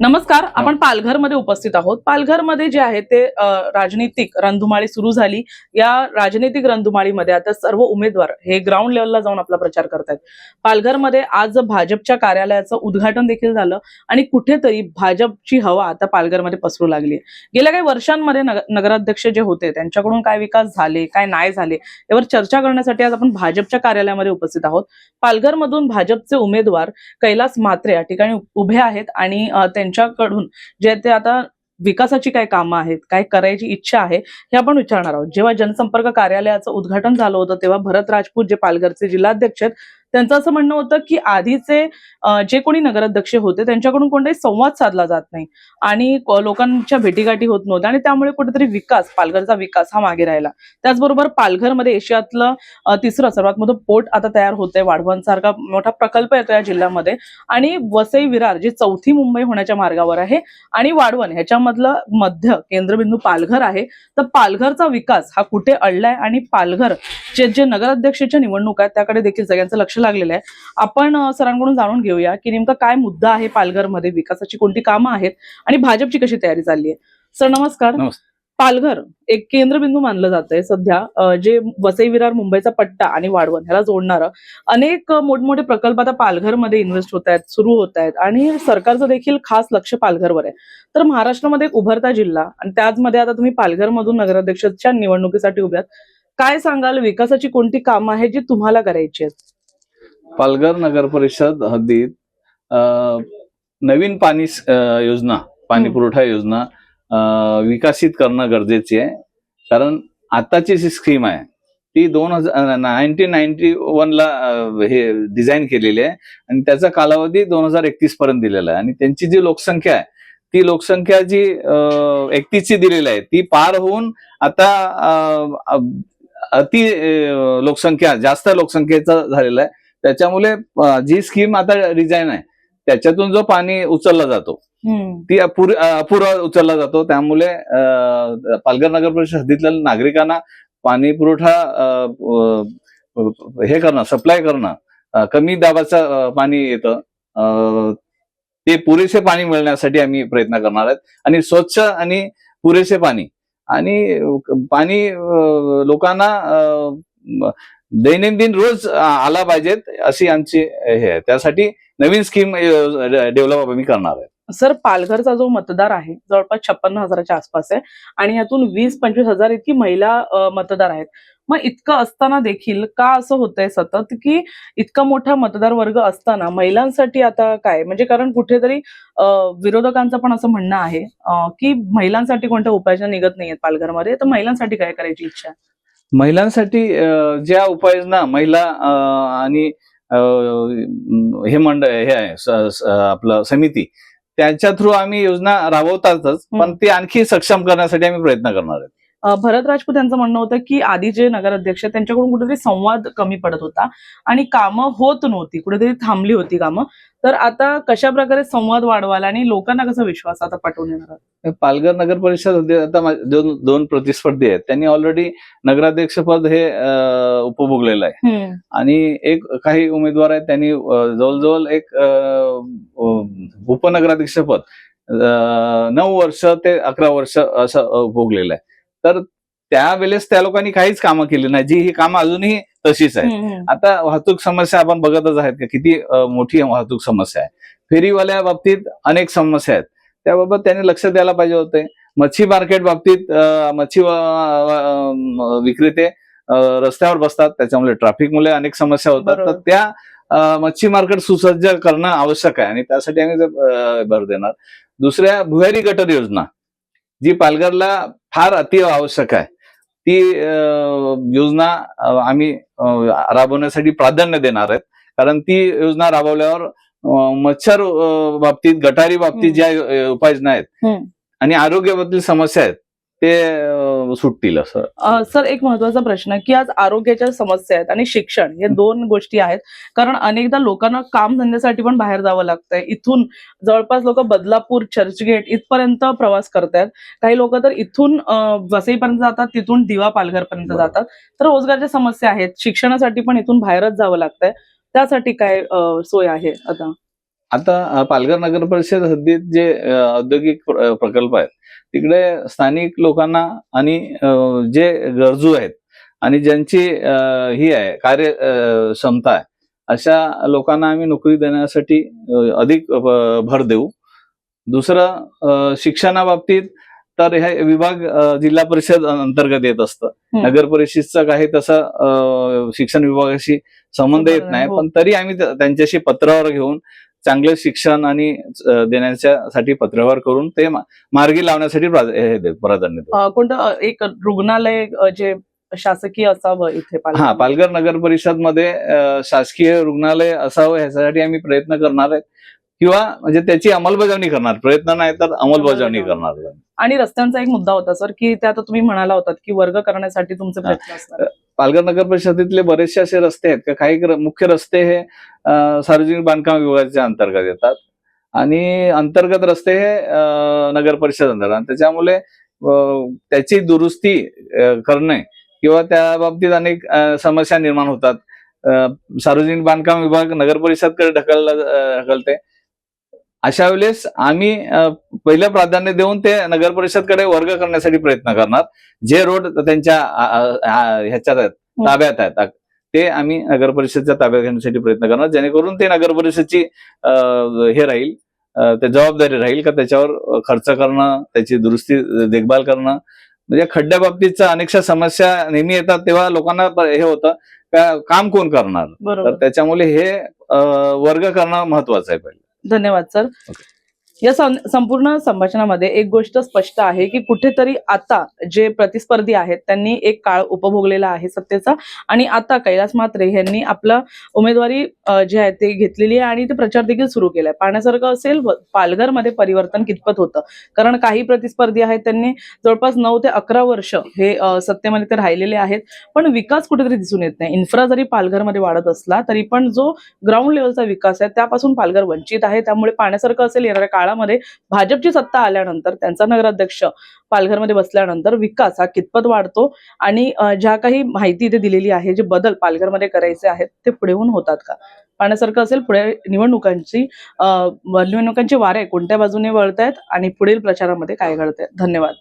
नमस्कार आपण पालघरमध्ये उपस्थित आहोत. पालघरमध्ये जे आहे ते राजनीतिक रणधुमाळी सुरू झाली. या राजनीतिक रणधुमाळीमध्ये आता सर्व उमेदवार हे ग्राउंड लेवलला जाऊन आपला प्रचार करतायत. पालघरमध्ये आज भाजपच्या कार्यालयाचं उद्घाटन देखील झालं आणि कुठेतरी भाजपची हवा आता पालघरमध्ये पसरू लागली गेल्या काही वर्षांमध्ये नग- नगराध्यक्ष जे होते त्यांच्याकडून काय विकास झाले काय नाही झाले यावर चर्चा करण्यासाठी आज आपण भाजपच्या कार्यालयामध्ये उपस्थित आहोत. पालघरमधून भाजपचे उमेदवार कैलास म्हात्रे या ठिकाणी उभे आहेत आणि त्यांच्याकडून जे ते आता विकासाची काय कामं आहेत काय करायची इच्छा आहे हे आपण विचारणार आहोत. जेव्हा जनसंपर्क कार्यालयाचं उद्घाटन झालं होतं तेव्हा भरत राजपूत जे पालघरचे जिल्हाध्यक्ष आहेत त्यांचं असं म्हणणं होतं की आधीचे जे कोणी नगराध्यक्ष होते त्यांच्याकडून कोणताही संवाद साधला जात नाही. आणि लोकांच्या भेटीगाठी होत नव्हत्या आणि त्यामुळे कुठेतरी विकास पालघरचा विकास हा मागे राहिला. त्याचबरोबर पालघरमध्ये एशियातलं तिसरं सर्वात मोठं पोर्ट आता तयार होतंय वाढवणसारखा मोठा प्रकल्प येतो या जिल्ह्यामध्ये. आणि वसई विरार जी चौथी मुंबई होण्याच्या मार्गावर आहे आणि वाढवण ह्याच्यामधलं मध्य केंद्रबिंदू पालघर आहे. तर पालघरचा विकास हा कुठे अडलाय आणि पालघर जे जे नगराध्यक्षाच्या निवडणूक आहेत त्याकडे देखील सगळ्यांचं लक्ष लागलेलं आहे. आपण सरांकडून जाणून घेऊया की नेमका काय मुद्दा आहे पालघरमध्ये विकासाची कोणती कामं आहेत आणि भाजपची कशी तयारी चालली आहे. सर नमस्कार. पालघर एक केंद्रबिंदू मानलं जात आहे सध्या. जे वसई विरार मुंबईचा पट्टा आणि वाढवण ह्याला जोडणारं अनेक मोठमोठे प्रकल्प आता पालघरमध्ये इन्व्हेस्ट होत आहेत सुरू होत आहेत आणि सरकारचं देखील खास लक्ष पालघरवर आहे. तर महाराष्ट्रामध्ये एक उभरता जिल्हा आणि त्याचमध्ये आता तुम्ही पालघरमधून नगराध्यक्षाच्या निवडणुकीसाठी उभ्यात. काय सांगाल विकासाची कोणती कामं आहेत जी तुम्हाला करायची आहेत? पालघर नगर परिषद हद्दीत नवीन पाणी योजना पाणी. पुरवठा योजना विकसित करणं गरजेचे आहे. कारण आताची जी स्कीम आहे ती दोन हजार नाईन्टीन नाईन्टी ला अ, हे डिझाईन केलेली आहे आणि त्याचा कालावधी दोन हजार एकतीस पर्यंत दिलेला आहे. आणि त्यांची जी लोकसंख्या आहे ती लोकसंख्या जी एकतीसची दिलेली आहे ती पार होऊन आता अति लोकसंख्या जास्त लोकसंख्येचं झालेलं आहे. त्याच्यामुळे जी स्कीम आता डिझाईन आहे त्याच्यातून जो पाणी उचलला जातो. ती अपुर अपुरा उचलला जातो. त्यामुळे पालघर नगर परिषद हद्दीतल्या नागरिकांना पाणी पुरवठा हे करणं सप्लाय करणं कमी दाबाचं पाणी येतं. ते पुरेसे पाणी मिळण्यासाठी आम्ही प्रयत्न करणार आहेत. आणि स्वच्छ आणि पुरेसे पाणी. आणि पाणी लोकांना दैनंदिन रोज आला पाहिजेत अशी आमची हे आहे. त्यासाठी नवीन स्कीम डेव्हलप आम्ही करणार आहे. सर पालघरचा जो मतदार आहे जवळपास छप्पन्न हजाराच्या आसपास आहे आणि यातून वीस पंचवीस हजार इतकी महिला मतदार आहेत. मग इतकं असताना देखील का असं होतंय सतत की इतका मोठा मतदार वर्ग असताना महिलांसाठी आता काय? म्हणजे कारण कुठेतरी विरोधकांचं पण असं म्हणणं आहे की महिलांसाठी कोणत्या उपाययोजना निघत नाहीयेत पालघरमध्ये तर महिलांसाठी काय करायची इच्छा? महिलांसाठी ज्या उपाययोजना महिला आणि हे मंडळ हे आहे आपलं समिती त्यांच्या थ्रू आम्ही योजना राबवतातच पण. ती आणखी सक्षम करण्यासाठी आम्ही प्रयत्न करणार आहे अ, भरत राजपूत यांचं म्हणणं होतं की आधी जे नगराध्यक्ष त्यांच्याकडून कुठेतरी संवाद कमी पडत होता आणि कामं होत नव्हती कुठेतरी थांबली होती कामं. तर आता कशा प्रकारे संवाद वाढवाल आणि लोकांना कसा विश्वास आता पटवून येणार पालघर नगर परिषद आता दोन दोन प्रतिस्पर्धी आहेत. त्यांनी ऑलरेडी नगराध्यक्षपद हे अ, उपभोगलेलं आहे. आणि एक काही उमेदवार आहेत त्यांनी जवळजवळ एक उपनगराध्यक्षपद अ, नऊ वर्ष ते अकरा वर्ष असं भोगलेलं आहे. तर त्यावेळेस त्या लोकांनी काहीच कामं केली नाही. जी ही कामं अजूनही तशीच आहे. आता वाहतूक समस्या आपण बघतच आहेत का किती मोठी वाहतूक समस्या आहे. फेरीवाल्या बाबतीत अनेक समस्या आहेत. त्याबाबत त्यांनी लक्ष द्यायला पाहिजे होते. मच्छी मार्केट बाबतीत मच्छी विक्रेते रस्त्यावर बसतात. त्याच्यामुळे ट्रॅफिकमुळे अनेक समस्या होतात. तर त्या मच्छी मार्केट सुसज्ज करणं आवश्यक आहे आणि त्यासाठी आम्ही भर देणार. दुसऱ्या भुयारी गटर योजना जी पालघरला फार अति आवश्यक आहे ती योजना आम्ही राबवण्यासाठी प्राधान्य देणार आहेत कारण ती योजना राबवल्यावर मच्छर बाबतीत गटारी बाबतीत. ज्या उपाययोजना आहेत. आणि आरोग्याबद्दल समस्या आहेत ते सुटतील असं. सर एक महत्त्वाचा प्रश्न की आज आरोग्याच्या समस्या आहेत आणि शिक्षण हे दोन गोष्टी आहेत. कारण अनेकदा लोकांना काम धंद्यासाठी पण बाहेर जावं लागतंय. इथून जवळपास लोक बदलापूर चर्चगेट इथपर्यंत प्रवास करतायत. काही लोक तर इथून वसईपर्यंत जातात तिथून दिवा पालघरपर्यंत. जातात. तर रोजगारच्या समस्या आहेत. शिक्षणासाठी पण इथून बाहेरच जावं लागतंय. त्यासाठी काय सोय आहे आता? आता पालघर नगर परिषद हद्दीत जे औद्योगिक प्र- प्रकल्प आहेत तिकडे स्थानिक लोकांना आणि जे गरजू आहेत आणि ज्यांची ही आहे कार्य क्षमता आहे अशा लोकांना आम्ही नोकरी देण्यासाठी अधिक भर देऊ दुसरं शिक्षणाबाबतीत तर हे विभाग जिल्हा परिषद अंतर्गत येत असतं. नगर परिषदचा काही तसा शिक्षण विभागाशी संबंध येत नाही हो. पण तरी आम्ही त्या- त्यांच्याशी पत्रावर घेऊन चांगले शिक्षण आणि अ, देण्याच्यासाठी पत्रव्यवहार करून ते मार्गी लावण्यासाठी प्राधान्य कोणतं एक रुग्णालय जे शासकीय असावं इथे हा पालघर नगर परिषदमध्ये शासकीय रुग्णालय असावं ह्याच्यासाठी आम्ही प्रयत्न करणार आहेत. किंवा म्हणजे त्याची अंमलबजावणी करणार. प्रयत्न नाही तर अंमलबजावणी. करणार. आणि रस्त्यांचा एक मुद्दा होता सर की ते आता तुम्ही म्हणाला होतात की वर्ग करण्यासाठी तुमचे प्रयत्न पालघर नगर परिषदेतले बरेचसे असे रस्ते आहेत. का काही मुख्य रस्ते हे सार्वजनिक बांधकाम विभागाच्या अंतर्गत येतात. आणि अंतर्गत रस्ते हे नगर परिषद अंतर्गत. त्याच्यामुळे त्याची दुरुस्ती करणे किंवा त्या बाबतीत अनेक समस्या निर्माण होतात. सार्वजनिक बांधकाम विभाग नगर परिषदकडे ढकलला ढकलते. अशा वेळेस आम्ही पहिलं प्राधान्य देऊन ते नगर परिषदकडे वर्ग करण्यासाठी प्रयत्न करणार. जे रोड त्यांच्या ह्याच्यात आहेत ताब्यात आहेत. ते आम्ही नगर परिषदच्या ताब्यात घेण्यासाठी प्रयत्न करणार जेणेकरून ते नगर परिषदची हे राहील ते जबाबदारी राहील का त्याच्यावर खर्च करणं त्याची दुरुस्ती देखभाल करणं. म्हणजे खड्ड्या बाबतीतच्या अनेकशा समस्या नेहमी येतात तेव्हा लोकांना हे होतं का काम कोण करणार? तर बरोबर. त्याच्यामुळे हे वर्ग करणं महत्वाचं आहे पहिलं. धन्यवाद सर. या सं- संपूर्ण संभाषणामध्ये एक गोष्ट स्पष्ट आहे की कुठेतरी आता जे प्रतिस्पर्धी आहेत त्यांनी एक काळ उपभोगलेला आहे सत्तेचा आणि आता कैलास मात्रे यांनी आपला उमेदवारी जे आहे ते घेतलेली आहे आणि ते प्रचार देखील सुरू केलाय. पाहण्यासारखं असेल पालघरमध्ये परिवर्तन कितपत होतं? कारण काही प्रतिस्पर्धी आहेत त्यांनी जवळपास नऊ ते अकरा वर्ष हे सत्तेमध्ये ते राहिलेले आहेत. पण विकास कुठेतरी दिसून येत नाही. इन्फ्रा जरी पालघरमध्ये वाढत असला तरी पण जो ग्राउंड लेवलचा विकास आहे त्यापासून पालघर वंचित आहे. त्यामुळे पाहण्यासारखं असेल येणाऱ्या काळामध्ये भाजपची सत्ता आल्यानंतर त्यांचा नगराध्यक्ष पालघरमध्ये बसल्यानंतर विकास हा कितपत वाढतो आणि ज्या काही माहिती इथे दिलेली आहे जे बदल पालघरमध्ये करायचे आहेत ते पुढे होऊन होतात का? पाहण्यासारखं असेल पुढे निवडणुकांची निवडणुकांची निवडणुकांचे वारे कोणत्या बाजूने वळत आहेत आणि पुढील प्रचारामध्ये काय घडत धन्यवाद.